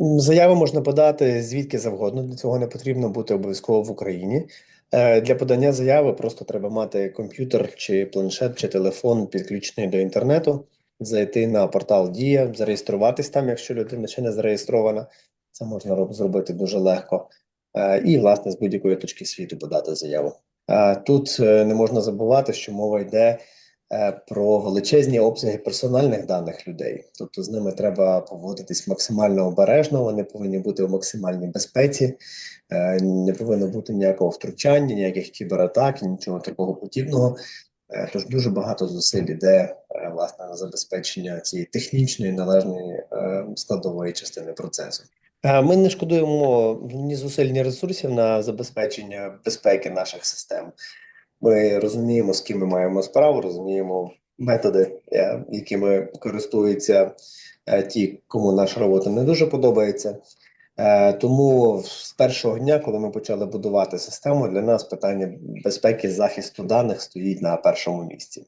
Заяву можна подати звідки завгодно. Для цього не потрібно бути обов'язково в Україні. Е, Для подання заяви просто треба мати комп'ютер чи планшет, чи телефон підключений до інтернету, зайти на портал Дія, зареєструватись там, якщо людина ще не зареєстрована. Це можна зробити дуже легко. Е, І, власне, з будь-якої точки світу подати заяву. Е, Тут не можна забувати, що мова йде про величезні обсяги персональних даних людей. Тобто з ними треба поводитись максимально обережно, вони повинні бути в максимальній безпеці, е, не повинно бути ніякого втручання, ніяких кібератак, нічого такого подібного. Е, Тож дуже багато зусиль іде е, власне на забезпечення цієї технічної належної е, складової частини процесу. Е, Ми не шкодуємо ні зусиль, ні ресурсів на забезпечення безпеки наших систем. Ми розуміємо, з ким ми маємо справу, розуміємо методи, е, якими користуються е, ті, кому наша робота не дуже подобається. Е, Тому з першого дня, коли ми почали будувати систему, для нас питання безпеки захисту даних стоїть на першому місці.